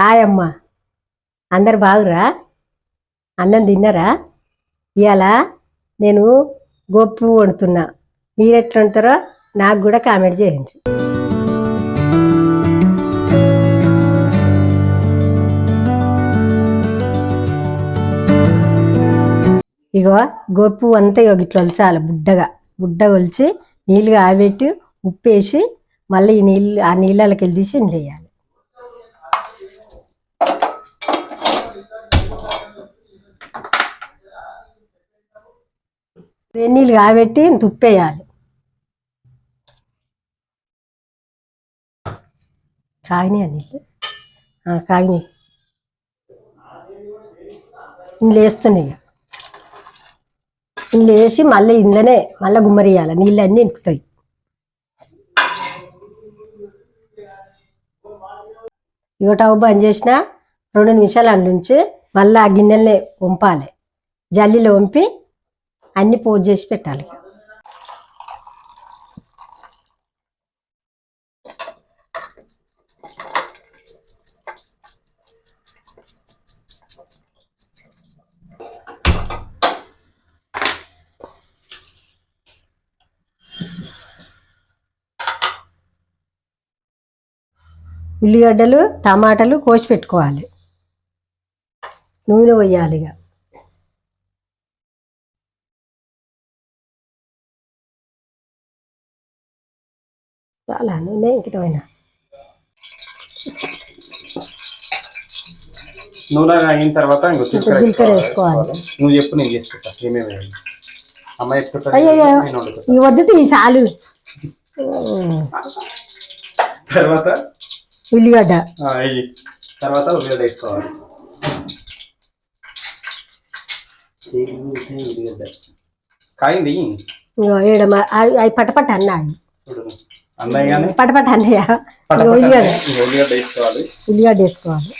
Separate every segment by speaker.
Speaker 1: Hi అమ్మ అందరు బాగురా అన్నం తిన్నారా? ఇవాళ నేను గొప్పు వండుతున్నా. మీరు ఎట్లా వండుతారో నాకు కూడా కామెంట్ చేయండి. ఇగో గొప్పు అంతా ఇగో ఇట్లా ఒలచాలి బుడ్డగా. బుడ్డ ఒలిచి నీళ్ళు ఆబెట్టి ఉప్పు వేసి మళ్ళీ ఈ నీళ్ళు ఆ నీళ్ళకి వెళ్ళి తీసి చేయాలి. వెన్నీళ్ళు కాబెట్టి తుప్పేయాలి. కాగినాయి నీళ్ళు? కాగినాయి. ఇందులో వేస్తున్నాయి ఇక. ఇందులో వేసి మళ్ళీ ఇందులోనే మళ్ళీ గుమ్మరియాలి నీళ్ళు అన్నీ ఇంకుతాయి. ఇగో టవ్ బంద్ చేసిన రెండు నిమిషాలు అందించి మళ్ళీ ఆ గిన్నెల్ని వంపాలి. జల్లీలో వంపి అన్ని పోజ్ చేసి పెట్టాలి. ఉల్లిగడ్డలు టమాటాలు కోసి పెట్టుకోవాలి. నూనె పోయాలి ఇక చాలా నూనె ఇంకిటమైనా
Speaker 2: నూనె అయిన తర్వాత జీలకర్ర వేసుకోవాలి. నువ్వు చెప్పు నేను చేసుకుంటా. ఏమేమి అమ్మ చెప్తుంటా
Speaker 1: ఈ వద్దు ఈ చాలు.
Speaker 2: తర్వాత?
Speaker 1: ఉల్లిగడ్డ.
Speaker 2: తర్వాత ఉల్లిగడ్డ వేసుకోవాలి. ఉల్లిగడ్డ కాయింది
Speaker 1: అవి పటపట అన్నాయి పటపట అన్నయ్య. ఉల్లిగడ్డ
Speaker 2: ఉల్లిగడ్డ వేసుకోవాలి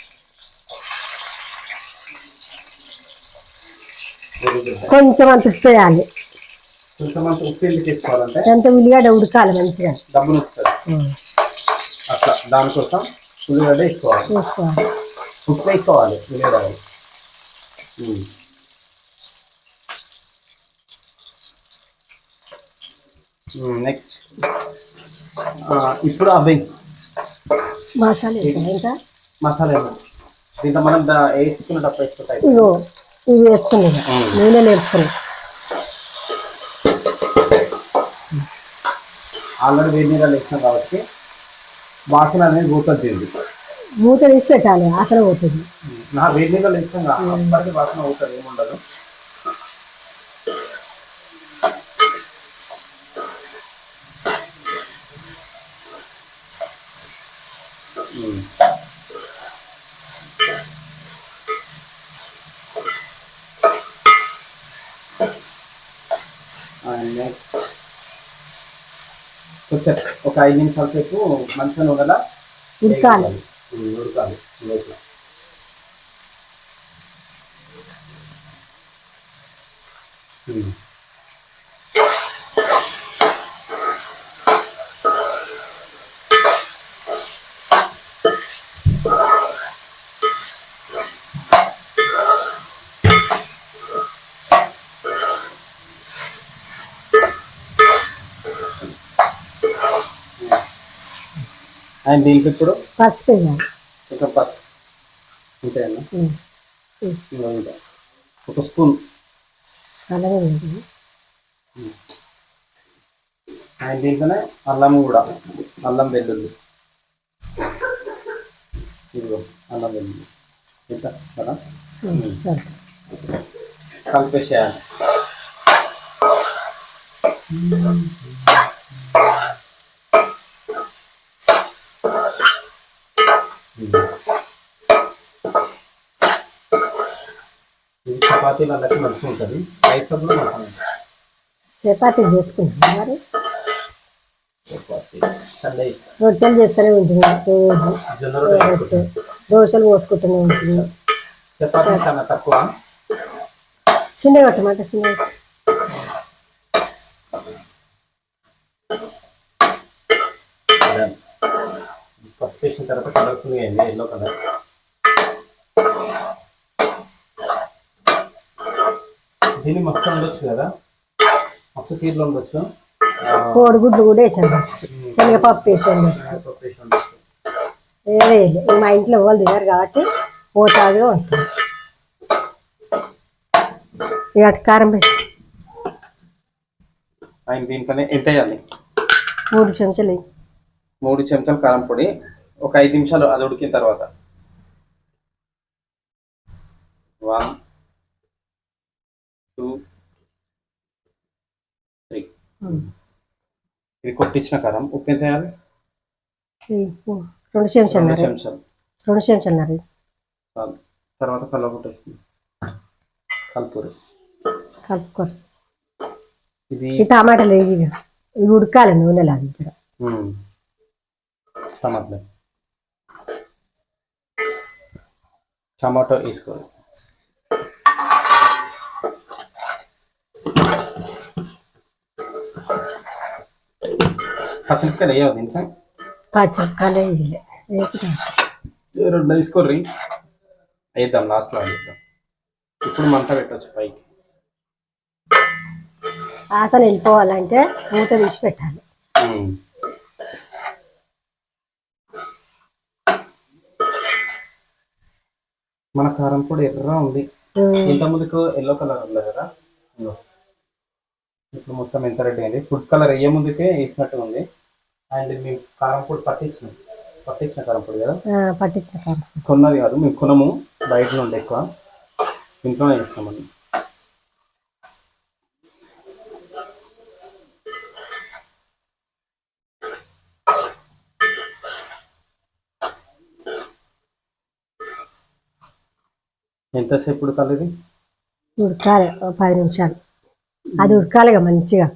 Speaker 1: కొంచెం అంత ఉప్పు వేయాలి.
Speaker 2: కొంచెం అంత ఉప్పు ఎందుకు వేసుకోవాలంటే?
Speaker 1: ఎంత ఉల్లిగడ్డ ఉడకాలి మంచిగా.
Speaker 2: అట్లా దానికోసం ఉల్లిగడ్డ వేసుకోవాలి.
Speaker 1: వేసుకోవాలి.
Speaker 2: ఉప్పు వేసుకోవాలి ఉల్లిగడ్డ నెక్స్ట్ ఇప్పుడు అవి
Speaker 1: మసాలా ఇంకా
Speaker 2: మనం వేసుకున్నప్పుడు వేసుకుంటాయి
Speaker 1: ఇగో ఇవి వేసుకున్నాయి. నూనెలు వేసుకున్నాయి
Speaker 2: ఆల్రెడీ వేడి నీళ్ళు వేసినాం కాబట్టి వాసన అనేది పోతుంది
Speaker 1: మూత తీసి పెట్టాలి ఆసన పోతుంది.
Speaker 2: నా వేడి నీళ్ళు వేసినాం అప్పటికి వాసన అవుతుంది ఏముండదు. Next. కొంచెం ఒక ఐదు నిమిషాల సేపు మంచిగా నూనెలా
Speaker 1: ఉడకాలి.
Speaker 2: ఉమ్, ఉడకాలి. అండ్ దీనికి ఇప్పుడు
Speaker 1: పసుపు వేయాలి
Speaker 2: కొంచెం పసుపు. అంతేనా. ఒక స్పూన్.
Speaker 1: అలాగే వేయాలి.
Speaker 2: అండ్ దీంట్లోనే అల్లం కూడా. అల్లం వెల్లుల్లి. ఇదిగో అల్లం వెల్లుల్లి. ఇంత కదా. కలిపేసేయాలి. ఇది చపాతీలు అందరికి మంచిగా ఉంటుంది. రైస్ కూడా మంచిగా
Speaker 1: చపాతీ చేసుకుంటాం మరి? రొట్టెలు చేస్తూనే ఉంటుంది. దోశలు పోసుకుంటూనే ఉంటుంది
Speaker 2: చపాతీ చాలా తక్కువ?
Speaker 1: చిన్న కొట్టమాట చిన్న
Speaker 2: తర్వాత కలర్స్ ఎల్లో కలర్ దీన్ని మస్తు ఉండొచ్చు కదా? మస్తు కీర్లు ఉండొచ్చు.
Speaker 1: కూడా వేసాను. శనగపప్పు వేసాను. మా ఇంట్లో వాళ్ళు తిన్నారు కాబట్టి పోతాది ఉంటుంది ఇక కారం వేసి
Speaker 2: దీంట్లోనే ఎంత వేయాలి?
Speaker 1: మూడు చెంచాలు
Speaker 2: మూడు చెంచాలు కారం పొడి. ఒక ఐదు నిమిషాలు అది ఉడికిన తర్వాత. One two three.
Speaker 1: ఉమ్.
Speaker 2: ఇది కొట్టించిన కారం. ఉప్పు ఎంత వేయాలి.
Speaker 1: రెండు చెంచాలు
Speaker 2: రెండు చెంచాలు. తర్వాత కల్లా కొట్టేసుకుందాం కలుపురు
Speaker 1: కలుపుకోరు.
Speaker 2: ఇది
Speaker 1: టమాటాలు. ఇవి ఉడకాలి నూనెలో అది ఇక్కడ
Speaker 2: ఉమ్. టమాటా వేసుకోవాలి పచ్చిమిరపకాయలు వేయవద్దు ఇంకా
Speaker 1: వేయలే
Speaker 2: ఏ రెండు వేసుకోర్రి. వేద్దాం లాస్ట్లో వేద్దాం. ఇప్పుడు మంట పెట్టచ్చు పైకి.
Speaker 1: ఆసన వెళ్ళిపోవాలంటే మూత తీసి పెట్టాలి.
Speaker 2: మన కారం పొడి ఎర్ర ఉంది. ఇంత ముందుకు ఎల్లో కలర్ ఉంది కదా. ఇప్పుడు మొత్తం ఎంత రెడ్ అయింది? ఫుడ్ కలర్ వేయ ముందుకే వేసినట్టు ఉంది. అండ్ మేము కారం పొడి పట్టించినాం. పట్టించిన కారం పొడి కదా?
Speaker 1: పట్టించిన
Speaker 2: కొన్నది కాదు మేము కొనము. బయట నుండి ఎక్కువ. ఇంట్లోనే చేస్తామని ఎంతసేపు ఉడకాలి ఇది?
Speaker 1: ఉడకాలి పది నిమిషాలు. అది ఉడకాలిగా మంచిగా.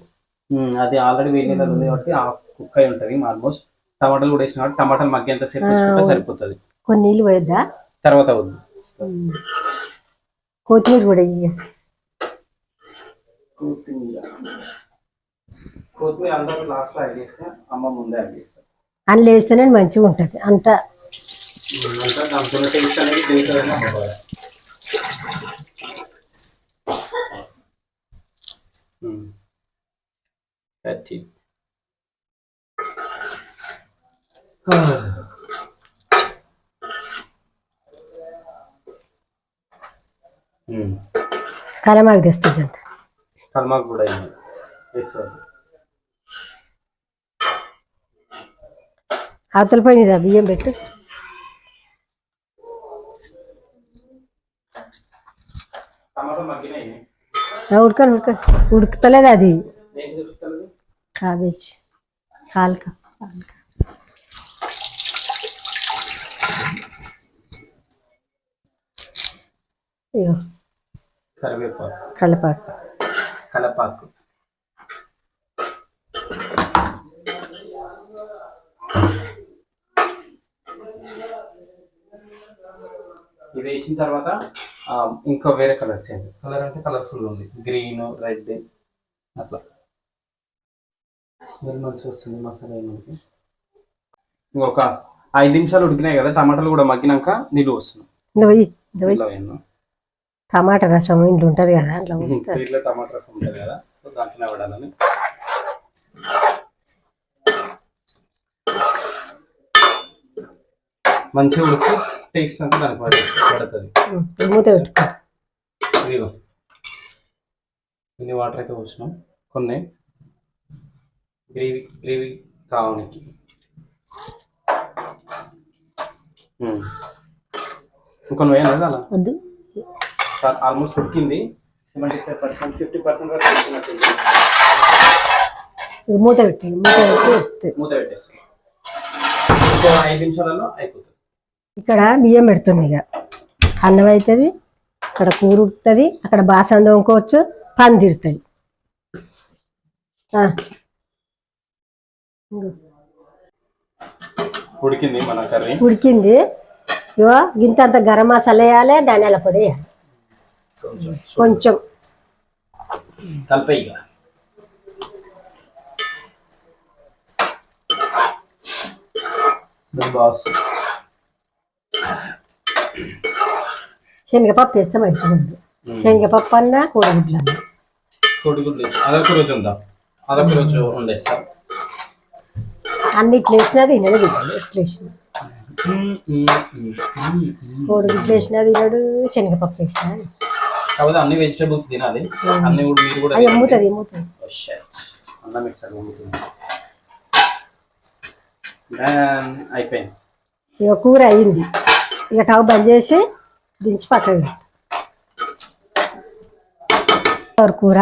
Speaker 2: అది ఆల్రెడీ వేడి నీళ్ళు ఉంది కాబట్టి ఆ కుక్ అయి ఉంటుంది ఆల్మోస్ట్. టమాటాలు కూడా వేసిన కాబట్టి టమాటాలు మగ్గేంత సేపు వేసుకుంటే సరిపోతుంది.
Speaker 1: కొన్ని నీళ్ళు పోయొద్దా?
Speaker 2: తర్వాత వద్దు
Speaker 1: ఉమ్. కొత్తిమీర కూడా ఇయ్య.
Speaker 2: కొత్తిమీర. కొత్తిమీర అందరూ లాస్ట్లో యాడ్ చేస్తే అమ్మ ముందే యాడ్ చేస్తారు
Speaker 1: అందులో వేస్తేనే మంచిగా ఉంటుంది. అంత
Speaker 2: అంతా దాంతో టేస్ట్ అనేది దేనికైనా అవ్వాలి That's it. ఉమ్.
Speaker 1: కలమాకు తెస్తుంది అంత
Speaker 2: కల్మాకు కూడా అయింది వేసుకోవాలి
Speaker 1: అవతల పై మీద బియ్యం పెట్టు
Speaker 2: టమాటా మగ్గినాయి
Speaker 1: ఆ, ఉడకని ఉడక ఉడుకుతలేదు అది? కాబేజ్. కాల్క కాల్క ఇగో.
Speaker 2: కరివేపాకు
Speaker 1: కలపాకు.
Speaker 2: కలపాకు. ఇది వేసిన తర్వాత ఇంకో వేరే కలర్ చేయండి. కలర్ అంటే కలర్ఫుల్ ఉంది. గ్రీన్ రెడ్ అట్లా. స్మెల్ మంచిగా వస్తుంది మసాలా మనకి ఇంకొక ఐదు నిమిషాలు ఉడికినాయి కదా టమాటాలు కూడా మగ్గినాక నీళ్ళు వస్తున్నాం
Speaker 1: ఇందులో పోయి ఇందులో పోయి
Speaker 2: నీళ్ళు వేయను
Speaker 1: టమాటా రసం ఇంట్లో ఉంటుంది కదా
Speaker 2: వీటిలో టమాటా రసం ఉంటుంది కదా సో దాంట్లో పడాలని. మంచిగా ఉడికి టేస్ట్ అంతా దానికి పడుతుంది.
Speaker 1: మూత
Speaker 2: ఇదిగో. ఇన్ని వాటర్ అయితే పోసినాం. కొన్ని. గ్రేవీ గ్రేవీ కావడానికి. ఇంకొన్ని వేయాలి అలా?
Speaker 1: వద్దు.
Speaker 2: ఆల్మోస్ట్ ఉడికింది. Seventy five percent fifty percent వరకు ఉడికినట్టుంది.
Speaker 1: ఇది మూత పెట్టి మూత పెట్టి.
Speaker 2: మూత పెట్టేస్తాం ఇంకో ఐదు నిమిషాలలో అయిపోతుంది.
Speaker 1: ఇక్కడ బియ్యం పెడుతుంది ఇక. అన్నం అవుతుంది అక్కడ కూర ఉడుకుతుంది అక్కడ బాసన తోముకోవచ్చు పని తీరుతుంది.
Speaker 2: ఉడికింది మన కర్రీ?
Speaker 1: ఉడికింది. ఇగో గింత అంత గరం మసాలా వేయాలి ధనియాల పొడి వేయాలి. కొంచెం.
Speaker 2: కలిపే ఇక. స్మెల్ బాగా
Speaker 1: శనగపప్పు వేస్తే మంచిగా ఉంది శనగపప్పు అన్న కోడిగుడ్లు అన్న.
Speaker 2: కోడిగుడ్లు అదొక రోజు ఉందా? అదొక రోజు ఉండే సార్.
Speaker 1: అన్ని ఇట్లా వేసినా తినడు ఇట్లా వేసిన. కోడిగుడ్లు వేసినా తినడు శనగపప్పు వేసినా
Speaker 2: అన్ని వెజిటేబుల్స్ తినాలి. అన్ని కూడా మీరు కూడా
Speaker 1: అది
Speaker 2: తినండి.
Speaker 1: అమ్ముతుంది అమ్ముతుంది
Speaker 2: shit. అన్నం మిక్సర్ అమ్ముతుంది Then అయిపోయింది.
Speaker 1: ఇక కూర అయింది. ఇక టవ్ బంద్ చేసి దించి పక్కన కూర?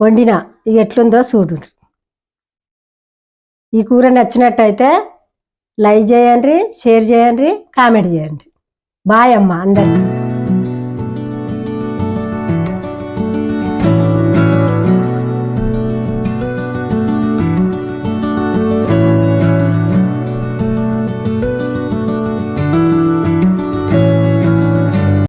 Speaker 1: వండిన. ఇక ఎట్లుందో చూడు. ఈ కూర నచ్చినట్టయితే లైక్ చేయండి షేర్ చేయండి కామెంట్ చేయండి. బాయ్ అమ్మ అందరికీ.